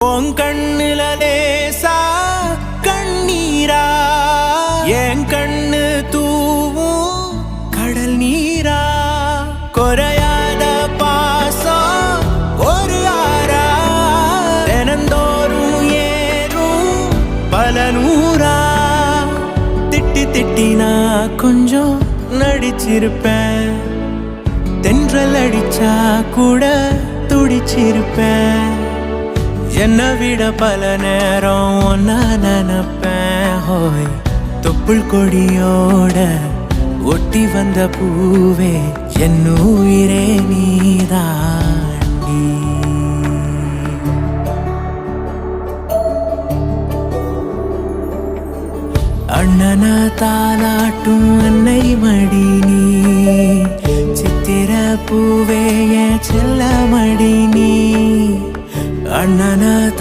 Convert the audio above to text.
உன் கண்ணுல லேசா கண்ணீரா? என் கண்ணு தூவும் கடல் நீரா? குறையாத பாசம் ஒரு ஆறா? தினந்தோறும் ஏறும் பல நூறா? திட்டி திட்டி நான் கொஞ்சம் நடிச்சிருப்பேன். தென்றல் அடிச்சா கூட துடிச்சிருப்பேன். என்னை விட பல நேரம் ஒன்னா நினைப்பேன். ஹோய் தொப்புள் கொடியோட ஒட்டி வந்த பூவே என் உயிரே நீதாண்டி. அண்ணன தாலாட்டும் அன்னை மடி நீ சித்திர பூவே என் செல்ல மடி நீ அண்ணன